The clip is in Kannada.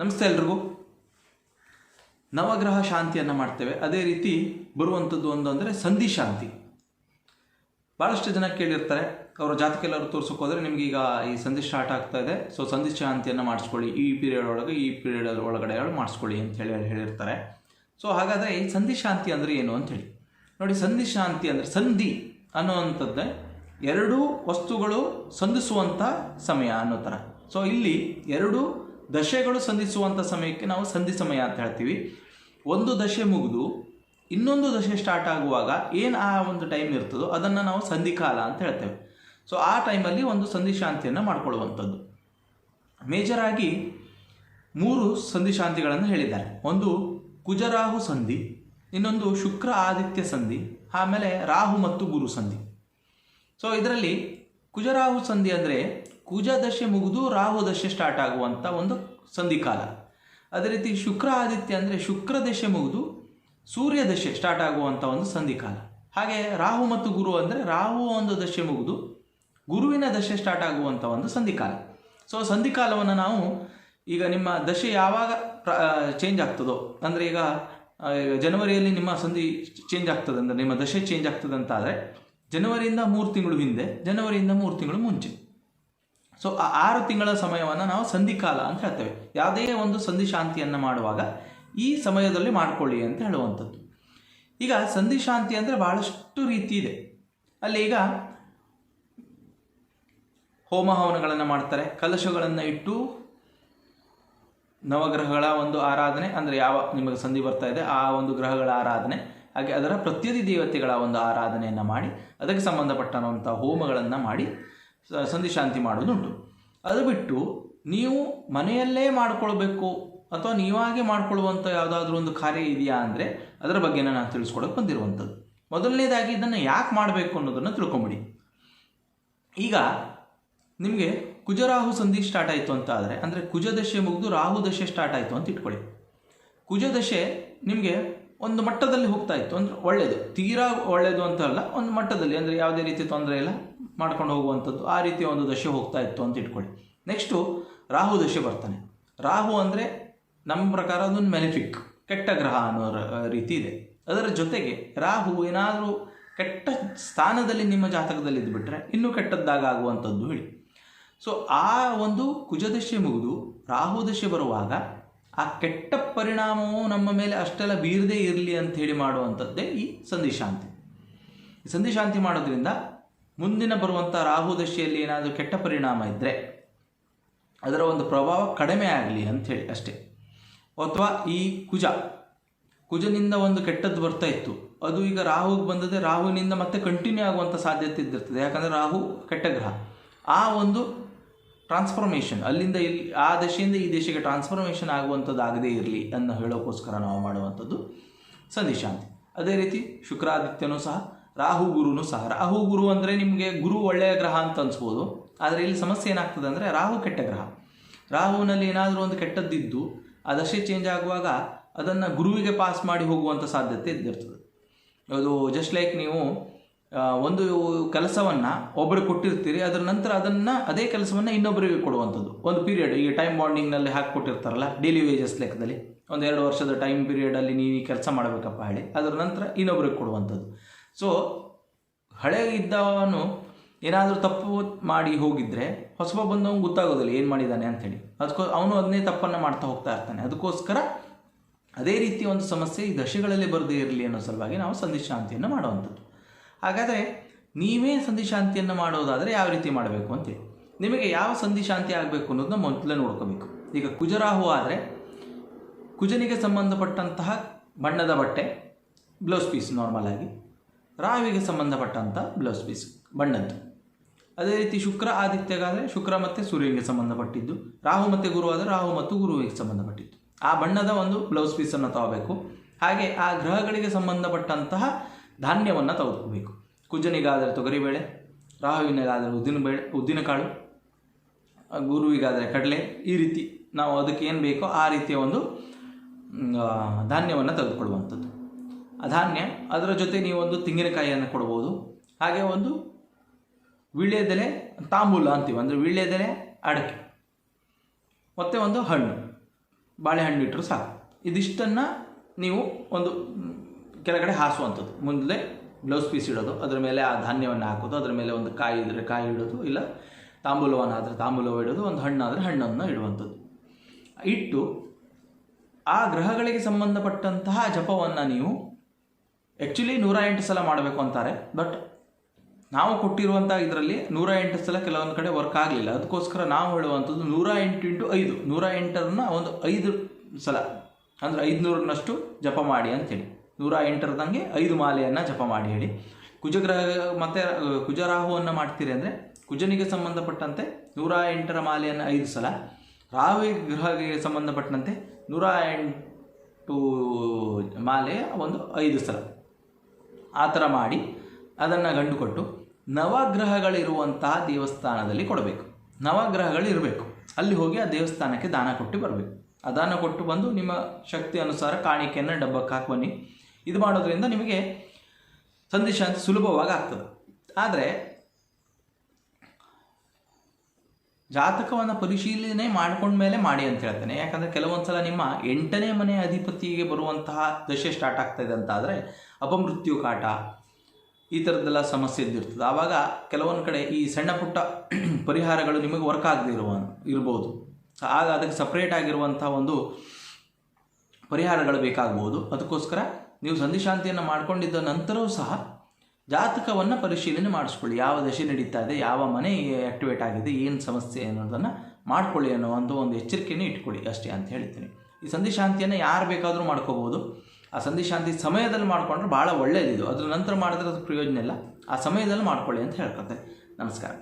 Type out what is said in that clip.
ನಮಸ್ತೆ ಎಲ್ರಿಗೂ. ನವಗ್ರಹ ಶಾಂತಿಯನ್ನು ಮಾಡ್ತೇವೆ. ಅದೇ ರೀತಿ ಬರುವಂಥದ್ದು ಒಂದು ಅಂದರೆ ಸಂಧಿ ಶಾಂತಿ. ಭಾಳಷ್ಟು ಜನ ಕೇಳಿರ್ತಾರೆ. ಅವರ ಜಾತಕ ಎಲ್ಲರೂ ತೋರ್ಸೋಕೆ ಹೋದರೆ ನಿಮ್ಗೆ ಈಗ ಈ ಸಂಧಿ ಸ್ಟಾರ್ಟ್ ಆಗ್ತಾ ಇದೆ. ಸೊ ಸಂಧಿ ಶಾಂತಿಯನ್ನು ಮಾಡಿಸ್ಕೊಳ್ಳಿ. ಈ ಪೀರಿಯಡ್ ಒಳಗೆ, ಈ ಪೀರಿಯಡ್ ಒಳಗಡೆ ಮಾಡಿಸ್ಕೊಳ್ಳಿ ಅಂತ ಹೇಳಿ ಹೇಳಿರ್ತಾರೆ. ಸೊ ಹಾಗಾದರೆ ಈ ಸಂಧಿ ಶಾಂತಿ ಅಂದರೆ ಏನು ಅಂಥೇಳಿ ನೋಡಿ, ಸಂಧಿ ಶಾಂತಿ ಅಂದರೆ ಸಂಧಿ ಅನ್ನುವಂಥದ್ದೇ ಎರಡೂ ವಸ್ತುಗಳು ಸಂಧಿಸುವಂಥ ಸಮಯ ಅನ್ನೋ ಥರ. ಸೊ ಇಲ್ಲಿ ಎರಡು ದಶೆಗಳು ಸಂಧಿಸುವಂಥ ಸಮಯಕ್ಕೆ ನಾವು ಸಂಧಿ ಸಮಯ ಅಂತ ಹೇಳ್ತೀವಿ. ಒಂದು ದಶೆ ಮುಗಿದು ಇನ್ನೊಂದು ದಶೆ ಸ್ಟಾರ್ಟ್ ಆಗುವಾಗ ಏನು ಆ ಒಂದು ಟೈಮ್ ಇರ್ತದೋ ಅದನ್ನು ನಾವು ಸಂಧಿಕಾಲ ಅಂತ ಹೇಳ್ತೇವೆ. ಸೊ ಆ ಟೈಮಲ್ಲಿ ಒಂದು ಸಂಧಿ ಶಾಂತಿಯನ್ನು ಮಾಡ್ಕೊಳ್ಳುವಂಥದ್ದು. ಮೇಜರ್ ಆಗಿ ಮೂರು ಸಂಧಿ ಶಾಂತಿಗಳನ್ನು ಹೇಳಿದ್ದಾರೆ. ಒಂದು ಕುಜರಾಹು ಸಂಧಿ, ಇನ್ನೊಂದು ಶುಕ್ರ ಆದಿತ್ಯ ಸಂಧಿ, ಆಮೇಲೆ ರಾಹು ಮತ್ತು ಗುರು ಸಂಧಿ. ಸೊ ಇದರಲ್ಲಿ ಕುಜರಾಹು ಸಂಧಿ ಅಂದರೆ ಕುಜ ದಶೆ ಮುಗಿದು ರಾಹು ದಶೆ ಸ್ಟಾರ್ಟ್ ಆಗುವಂಥ ಒಂದು ಸಂಧಿಕಾಲ ಅದೇ ರೀತಿ ಶುಕ್ರ ಆದಿತ್ಯ ಅಂದರೆ ಶುಕ್ರ ದಶೆ ಮುಗಿದು ಸೂರ್ಯ ದಶೆ ಸ್ಟಾರ್ಟ್ ಆಗುವಂಥ ಒಂದು ಸಂಧಿಕಾಲ ಹಾಗೆ ರಾಹು ಮತ್ತು ಗುರು ಅಂದರೆ ರಾಹು ಒಂದು ದಶೆ ಮುಗಿದು ಗುರುವಿನ ದಶೆ ಸ್ಟಾರ್ಟ್ ಆಗುವಂಥ ಒಂದು ಸಂಧಿಕಾಲ ಸೊ ಸಂಧಿಕಾಲವನ್ನು ನಾವು ಈಗ ನಿಮ್ಮ ದಶೆ ಯಾವಾಗ ಚೇಂಜ್ ಆಗ್ತದೋ, ಅಂದರೆ ಈಗ ಜನವರಿಯಲ್ಲಿ ನಿಮ್ಮ ಸಂಧಿ ಚೇಂಜ್ ಆಗ್ತದೆ ಅಂದರೆ ನಿಮ್ಮ ದಶೆ ಚೇಂಜ್ ಆಗ್ತದೆ ಅಂತ ಆದರೆ ಜನವರಿಯಿಂದ ಮೂರು ತಿಂಗಳು ಹಿಂದೆ, ಜನವರಿಯಿಂದ ಮೂರು ತಿಂಗಳು ಮುಂಚೆ. ಸೊ ಆ ಆರು ತಿಂಗಳ ಸಮಯವನ್ನು ನಾವು ಸಂಧಿಕಾಲ ಅಂತ ಹೇಳ್ತೇವೆ. ಯಾವುದೇ ಒಂದು ಸಂಧಿ ಶಾಂತಿಯನ್ನು ಮಾಡುವಾಗ ಈ ಸಮಯದಲ್ಲಿ ಮಾಡಿಕೊಳ್ಳಿ ಅಂತ ಹೇಳುವಂಥದ್ದು. ಈಗ ಸಂಧಿ ಶಾಂತಿ ಅಂದರೆ ಬಹಳಷ್ಟು ರೀತಿ ಇದೆ. ಅಲ್ಲಿ ಈಗ ಹೋಮ ಹವನಗಳನ್ನು ಮಾಡ್ತಾರೆ, ಕಲಶಗಳನ್ನು ಇಟ್ಟು ನವಗ್ರಹಗಳ ಒಂದು ಆರಾಧನೆ, ಅಂದರೆ ಯಾವ ನಿಮಗೆ ಸಂಧಿ ಬರ್ತಾ ಇದೆ, ಆ ಒಂದು ಗ್ರಹಗಳ ಆರಾಧನೆ. ಹಾಗೆ ಅದರ ಪ್ರತಿಯೊಂದು ದೇವತೆಗಳ ಒಂದು ಆರಾಧನೆಯನ್ನು ಮಾಡಿ, ಅದಕ್ಕೆ ಸಂಬಂಧಪಟ್ಟಂಥ ಹೋಮಗಳನ್ನು ಮಾಡಿ ಸಂಧಿ ಶಾಂತಿ ಮಾಡೋದುಂಟು ಅದು ಬಿಟ್ಟು ನೀವು ಮನೆಯಲ್ಲೇ ಮಾಡಿಕೊಳ್ಬೇಕು ಅಥವಾ ನೀವಾಗೆ ಮಾಡಿಕೊಳ್ಳುವಂಥ ಯಾವುದಾದ್ರೂ ಒಂದು ಕಾರ್ಯ ಇದೆಯಾ ಅಂದರೆ ಅದರ ಬಗ್ಗೆ ನಾನು ತಿಳಿಸ್ಕೊಡೋಕೆ ಬಂದಿರುವಂಥದ್ದು. ಮೊದಲನೇದಾಗಿ ಇದನ್ನು ಯಾಕೆ ಮಾಡಬೇಕು ಅನ್ನೋದನ್ನು ತಿಳ್ಕೊಂಬಿಡಿ. ಈಗ ನಿಮಗೆ ಕುಜರಾಹು ಸಂಧಿ ಸ್ಟಾರ್ಟ್ ಆಯಿತು ಅಂತ ಆದರೆ, ಅಂದರೆ ಕುಜದಶೆ ಮುಗಿದು ರಾಹು ದಶೆ ಸ್ಟಾರ್ಟ್ ಆಯಿತು ಅಂತ ಇಟ್ಕೊಳ್ಳಿ. ಕುಜದಶೆ ನಿಮಗೆ ಒಂದು ಮಟ್ಟದಲ್ಲಿ ಹೋಗ್ತಾ ಇತ್ತು. ಅಂದರೆ ಒಳ್ಳೆಯದು ತೀರಾ ಒಳ್ಳೆಯದು ಅಂತ ಅಲ್ಲ, ಒಂದು ಮಟ್ಟದಲ್ಲಿ. ಅಂದರೆ ಯಾವುದೇ ರೀತಿ ತೊಂದರೆ ಇಲ್ಲ. ಮಾಡ್ಕೊಂಡು ಹೋಗುವಂಥದ್ದು. ಆ ರೀತಿಯ ಒಂದು ದಶೆ ಹೋಗ್ತಾ ಇತ್ತು ಅಂತ ಇಟ್ಕೊಳ್ಳಿ. ನೆಕ್ಸ್ಟು ರಾಹು ದಶೆ ಬರ್ತಾನೆ. ರಾಹು ಅಂದರೆ ನಮ್ಮ ಪ್ರಕಾರ ಅದೊಂದು ಮೆನಿಫಿಕ್ ಕೆಟ್ಟ ಗ್ರಹ ಅನ್ನೋ ರೀತಿ ಇದೆ. ಅದರ ಜೊತೆಗೆ ರಾಹು ಏನಾದರೂ ಕೆಟ್ಟ ಸ್ಥಾನದಲ್ಲಿ ನಿಮ್ಮ ಜಾತಕದಲ್ಲಿ ಇದ್ದುಬಿಟ್ರೆ ಇನ್ನೂ ಕೆಟ್ಟದ್ದಾಗ ಆಗುವಂಥದ್ದು ಹೇಳಿ. ಸೊ ಆ ಒಂದು ಕುಜದಶೆ ಮುಗಿದು ರಾಹು ದಶೆ ಬರುವಾಗ ಆ ಕೆಟ್ಟ ಪರಿಣಾಮವು ನಮ್ಮ ಮೇಲೆ ಅಷ್ಟೆಲ್ಲ ಬೀರದೇ ಇರಲಿ ಅಂತ ಹೇಳಿ ಮಾಡುವಂಥದ್ದೇ ಈ ಸಂಧಿಶಾಂತಿ. ಈ ಸಂಧಿಶಾಂತಿ ಮಾಡೋದ್ರಿಂದ ಮುಂದಿನ ಬರುವಂಥ ರಾಹು ದಶೆಯಲ್ಲಿ ಏನಾದರೂ ಕೆಟ್ಟ ಪರಿಣಾಮ ಇದ್ದರೆ ಅದರ ಒಂದು ಪ್ರಭಾವ ಕಡಿಮೆ ಆಗಲಿ ಅಂಥೇಳಿ ಅಷ್ಟೇ. ಅಥವಾ ಈ ಕುಜ, ಕುಜನಿಂದ ಒಂದು ಕೆಟ್ಟದ್ದು ಬರ್ತಾ ಇತ್ತು. ಅದು ಈಗ ರಾಹುಗೆ ಬಂದದೆ ರಾಹುವಿನಿಂದ ಮತ್ತೆ ಕಂಟಿನ್ಯೂ ಆಗುವಂಥ ಸಾಧ್ಯತೆ ಇದ್ದಿರ್ತದೆ. ಯಾಕಂದರೆ ರಾಹು ಕೆಟ್ಟ ಗ್ರಹ. ಆ ಒಂದು ಟ್ರಾನ್ಸ್ಫಾರ್ಮೇಷನ್ ಅಲ್ಲಿಂದ ಇಲ್ಲಿ, ಆ ದಶೆಯಿಂದ ಈ ದೇಶಕ್ಕೆ ಟ್ರಾನ್ಸ್ಫಾರ್ಮೇಷನ್ ಆಗುವಂಥದ್ದು ಆಗದೇ ಇರಲಿ ಅನ್ನೋ ಹೇಳೋಕ್ಕೋಸ್ಕರ ನಾವು ಮಾಡುವಂಥದ್ದು ಸಂಧಿಶಾಂತಿ ಅದೇ ರೀತಿ ಶುಕ್ರಾದಿತ್ಯನೂ ಸಹ ರಾಹು ಗುರುನೂ ಸಹ. ರಾಹು ಗುರು ಅಂದರೆ ನಿಮಗೆ ಗುರು ಒಳ್ಳೆಯ ಗ್ರಹ ಅಂತ ಅನ್ಸ್ಬೋದು. ಆದರೆ ಇಲ್ಲಿ ಸಮಸ್ಯೆ ಏನಾಗ್ತದೆ ಅಂದರೆ ರಾಹು ಕೆಟ್ಟ ಗ್ರಹ. ರಾಹುವಿನಲ್ಲಿ ಏನಾದರೂ ಒಂದು ಕೆಟ್ಟದ್ದಿದ್ದು, ಆ ದಶೆ ಚೇಂಜ್ ಆಗುವಾಗ ಅದನ್ನು ಗುರುವಿಗೆ ಪಾಸ್ ಮಾಡಿ ಹೋಗುವಂಥ ಸಾಧ್ಯತೆ ಇದ್ದಿರ್ತದೆ. ಅದು ಜಸ್ಟ್ ಲೈಕ್ ನೀವು ಒಂದು ಕೆಲಸವನ್ನು ಒಬ್ಬರು ಕೊಟ್ಟಿರ್ತೀರಿ, ಅದರ ನಂತರ ಅದನ್ನು ಅದೇ ಕೆಲಸವನ್ನು ಇನ್ನೊಬ್ಬರಿಗೆ ಕೊಡುವಂಥದ್ದು. ಒಂದು ಪೀರಿಯಡ್ ಈಗ ಟೈಮ್ ಬಾಂಡಿಂಗ್ನಲ್ಲಿ ಹಾಕಿಕೊಟ್ಟಿರ್ತಾರಲ್ಲ ಡೈಲಿ ವೇಜಸ್ ಲೆಕ್ಕದಲ್ಲಿ. ಒಂದು ಎರಡು ವರ್ಷದ ಟೈಮ್ ಪೀರಿಯಡಲ್ಲಿ ನೀವು ಈ ಕೆಲಸ ಮಾಡಬೇಕಪ್ಪ ಹೇಳಿ, ಅದರ ನಂತರ ಇನ್ನೊಬ್ಬರಿಗೆ ಕೊಡುವಂಥದ್ದು. ಸೊ ಹಳೆ ಇದ್ದವನು ಏನಾದರೂ ತಪ್ಪು ಮಾಡಿ ಹೋಗಿದ್ದರೆ ಹೊಸಬ ಬಂದವನು ಗೊತ್ತಾಗೋದಿಲ್ಲ ಏನು ಮಾಡಿದ್ದಾನೆ ಅಂಥೇಳಿ ಅದಕ್ಕೋ, ಅವನು ಅದನ್ನೇ ತಪ್ಪನ್ನು ಮಾಡ್ತಾ ಹೋಗ್ತಾ ಇರ್ತಾನೆ. ಅದಕ್ಕೋಸ್ಕರ ಅದೇ ರೀತಿಯ ಒಂದು ಸಮಸ್ಯೆ ಈ ದಶೆಗಳಲ್ಲಿ ಬರದೇ ಇರಲಿ ಅನ್ನೋ ಸಲುವಾಗಿ ನಾವು ಸಂಧಿಶಾಂತಿಯನ್ನು ಮಾಡುವಂಥದ್ದು. ಹಾಗಾದರೆ ನೀವೇ ಸಂಧಿ ಶಾಂತಿಯನ್ನು ಮಾಡೋದಾದರೆ ಯಾವ ರೀತಿ ಮಾಡಬೇಕು ಅಂತೇಳಿ ನಿಮಗೆ ಯಾವ ಸಂಧಿ ಶಾಂತಿ ಆಗಬೇಕು ಅನ್ನೋದನ್ನ ಮೊದಲೇ ನೋಡ್ಕೋಬೇಕು. ಈಗ ಕುಜರಾಹು ಆದರೆ ಕುಜನಿಗೆ ಸಂಬಂಧಪಟ್ಟಂತಹ ಬಣ್ಣದ ಬಟ್ಟೆ ಬ್ಲೌಸ್ ಪೀಸ್ ನಾರ್ಮಲ್ ಆಗಿ. ರಾಹುವಿಗೆ ಸಂಬಂಧಪಟ್ಟಂಥ ಬ್ಲೌಸ್ ಪೀಸ್ ಬಣ್ಣದ್ದು. ಅದೇ ರೀತಿ ಶುಕ್ರ ಆದಿತ್ಯಗಾದರೆ ಶುಕ್ರ ಮತ್ತು ಸೂರ್ಯನಿಗೆ ಸಂಬಂಧಪಟ್ಟಿದ್ದು. ರಾಹು ಮತ್ತು ಗುರು ಆದರೆ ರಾಹು ಮತ್ತು ಗುರುವಿಗೆ ಸಂಬಂಧಪಟ್ಟಿದ್ದು. ಆ ಬಣ್ಣದ ಒಂದು ಬ್ಲೌಸ್ ಪೀಸನ್ನು ತಗೋಬೇಕು. ಹಾಗೆ ಆ ಗ್ರಹಗಳಿಗೆ ಸಂಬಂಧಪಟ್ಟಂತಹ ಧಾನ್ಯವನ್ನು ತೆಗೆದುಕೋಬೇಕು ಕುಜನಿಗಾದರೆ ತೊಗರಿಬೇಳೆ ರಾಹುವಿನಿಗಾದರೆ ಉದ್ದಿನಬೇಳೆ ಉದ್ದಿನಕಾಳು ಕಾಳು ಗುರುವಿಗಾದರೆ ಕಡಲೆ, ಈ ರೀತಿ ನಾವು ಅದಕ್ಕೆ ಏನು ಬೇಕೋ ಆ ರೀತಿಯ ಒಂದು ಧಾನ್ಯವನ್ನು ತೆಗೆದುಕೊಳ್ಳುವಂಥದ್ದು. ಆ ಧಾನ್ಯ, ಅದರ ಜೊತೆ ನೀವು ಒಂದು ತೆಂಗಿನಕಾಯಿಯನ್ನು ಕೊಡ್ಬೋದು. ಹಾಗೆ ಒಂದು ವೀಳ್ಯದೆಲೆ ತಾಂಬೂಲ ಅಂತೀವಿ, ಅಂದರೆ ವೀಳ್ಯದೆಲೆ ಅಡಕೆ, ಮತ್ತು ಒಂದು ಹಣ್ಣು, ಬಾಳೆಹಣ್ಣು ಇಟ್ಟರು ಸಾಕು. ಇದಿಷ್ಟನ್ನು ನೀವು ಒಂದು ಕೆಳಗಡೆ ಹಾಸುವಂಥದ್ದು. ಮುಂದೆ ಗ್ಲೌಸ್ ಪೀಸ್ ಇಡೋದು, ಅದರ ಮೇಲೆ ಆ ಧಾನ್ಯವನ್ನು ಹಾಕೋದು, ಅದರ ಮೇಲೆ ಒಂದು ಕಾಯಿ ಇದ್ದರೆ ಕಾಯಿ ಇಡೋದು, ಇಲ್ಲ ತಾಂಬೂಲವನ್ನಾದರೆ ತಾಂಬೂಲವ ಇಡೋದು, ಒಂದು ಹಣ್ಣಾದರೆ ಹಣ್ಣನ್ನು ಇಡುವಂಥದ್ದು. ಇಟ್ಟು ಆ ಗ್ರಹಗಳಿಗೆ ಸಂಬಂಧಪಟ್ಟಂತಹ ಜಪವನ್ನು ನೀವು ಆ್ಯಕ್ಚುಲಿ ನೂರ ಎಂಟು ಸಲ ಮಾಡಬೇಕು ಅಂತಾರೆ ಬಟ್ ನಾವು ಕೊಟ್ಟಿರುವಂಥ ಇದರಲ್ಲಿ ನೂರ ಎಂಟು ಸಲ ಕೆಲವೊಂದು ಕಡೆ ವರ್ಕ್ ಆಗಲಿಲ್ಲ. ಅದಕ್ಕೋಸ್ಕರ ನಾವು ಹೇಳುವಂಥದ್ದು ನೂರ ಎಂಟು ಇಂಟು ಐದು. ನೂರ ಎಂಟರನ್ನ ಒಂದು ಐದು ಸಲ, ಅಂದರೆ ಐದುನೂರನಷ್ಟು ಜಪ ಮಾಡಿ ಅಂತೇಳಿ. ನೂರ ಎಂಟರದಂಗೆ ಐದು ಮಾಲೆಯನ್ನು ಜಪ ಮಾಡಿ ಹೇಳಿ. ಕುಜಗ್ರಹ ಮತ್ತು ಕುಜರಾಹುವನ್ನು ಮಾಡ್ತೀರಿ ಅಂದರೆ, ಕುಜನಿಗೆ ಸಂಬಂಧಪಟ್ಟಂತೆ ನೂರ ಎಂಟರ ಮಾಲೆಯನ್ನು ಐದು ಸಲ ರಾಹು ಗ್ರಹಗೆ ಸಂಬಂಧಪಟ್ಟಂತೆ ನೂರ ಎಂಟು ಮಾಲೆ ಒಂದು ಐದು ಸಲ. ಆ ಥರ ಮಾಡಿ ಅದನ್ನು ಗಂಡು ಕೊಟ್ಟು ನವಗ್ರಹಗಳಿರುವಂತಹ ದೇವಸ್ಥಾನದಲ್ಲಿ ಕೊಡಬೇಕು. ನವಗ್ರಹಗಳು ಇರಬೇಕು ಅಲ್ಲಿ ಹೋಗಿ ಆ ದೇವಸ್ಥಾನಕ್ಕೆ ದಾನ ಕೊಟ್ಟು ಬರಬೇಕು. ಆ ದಾನ ಕೊಟ್ಟು ಬಂದು ನಿಮ್ಮ ಶಕ್ತಿ ಅನುಸಾರ ಕಾಣಿಕೆಯನ್ನು ಡಬ್ಬಕ್ಕೆ ಹಾಕಿ ಬನ್ನಿ. ಇದು ಮಾಡೋದ್ರಿಂದ ನಿಮಗೆ ಸಂದೇಶ ಅಂತ ಸುಲಭವಾಗಿ ಆಗ್ತದೆ. ಆದರೆ, ಜಾತಕವನ್ನು ಪರಿಶೀಲನೆ ಮಾಡ್ಕೊಂಡ್ಮೇಲೆ ಮಾಡಿ ಅಂತ ಹೇಳ್ತೇನೆ. ಯಾಕಂದರೆ ಕೆಲವೊಂದು ಸಲ ನಿಮ್ಮ ಎಂಟನೇ ಮನೆ ಅಧಿಪತಿಗೆ ಬರುವಂತಹ ದಶೆ ಸ್ಟಾರ್ಟ್ ಆಗ್ತಾ ಇದೆ ಅಂತ ಆದರೆ ಅಪಮೃತ್ಯು ಕಾಟ, ಈ ಥರದ್ದೆಲ್ಲ ಸಮಸ್ಯೆ ಇದ್ದಿರ್ತದೆ ಆವಾಗ ಕೆಲವೊಂದು ಕಡೆ ಈ ಸಣ್ಣ ಪುಟ್ಟ ಪರಿಹಾರಗಳು ನಿಮಗೆ ವರ್ಕ್ ಆಗದೆ ಇರುವ, ಇರ್ಬೋದು. ಆಗ ಅದಕ್ಕೆ ಸಪ್ರೇಟ್ ಆಗಿರುವಂಥ ಒಂದು ಪರಿಹಾರಗಳು ಬೇಕಾಗ್ಬೋದು. ಅದಕ್ಕೋಸ್ಕರ ನೀವು ಸಂಧಿಶಾಂತಿಯನ್ನು ಮಾಡಿಕೊಂಡಿದ್ದ ನಂತರವೂ ಸಹ ಜಾತಕವನ್ನು ಪರಿಶೀಲನೆ ಮಾಡಿಸ್ಕೊಳ್ಳಿ. ಯಾವ ದಶೆ ನಡೀತಾ ಇದೆ, ಯಾವ ಮನೆ ಆ್ಯಕ್ಟಿವೇಟ್ ಆಗಿದೆ, ಏನು ಸಮಸ್ಯೆ ಅನ್ನೋದನ್ನು ಮಾಡ್ಕೊಳ್ಳಿ ಅನ್ನೋ ಒಂದು ಎಚ್ಚರಿಕೆಯನ್ನು ಇಟ್ಕೊಳ್ಳಿ ಅಷ್ಟೇ ಅಂತ ಹೇಳ್ತೀನಿ. ಈ ಸಂಧಿಶಾಂತಿಯನ್ನು ಯಾರು ಬೇಕಾದರೂ ಮಾಡ್ಕೋಬೋದು. ಆ ಸಂಧಿಶಾಂತಿ ಸಮಯದಲ್ಲಿ ಮಾಡಿಕೊಂಡ್ರೆ ಭಾಳ ಒಳ್ಳೆಯದಿದು ಅದರ ನಂತರ ಮಾಡಿದ್ರೆ ಅದು ಪ್ರಯೋಜನ ಇಲ್ಲ. ಆ ಸಮಯದಲ್ಲಿ ಮಾಡ್ಕೊಳ್ಳಿ ಅಂತ ಹೇಳ್ಕೊತೆ ನಮಸ್ಕಾರ.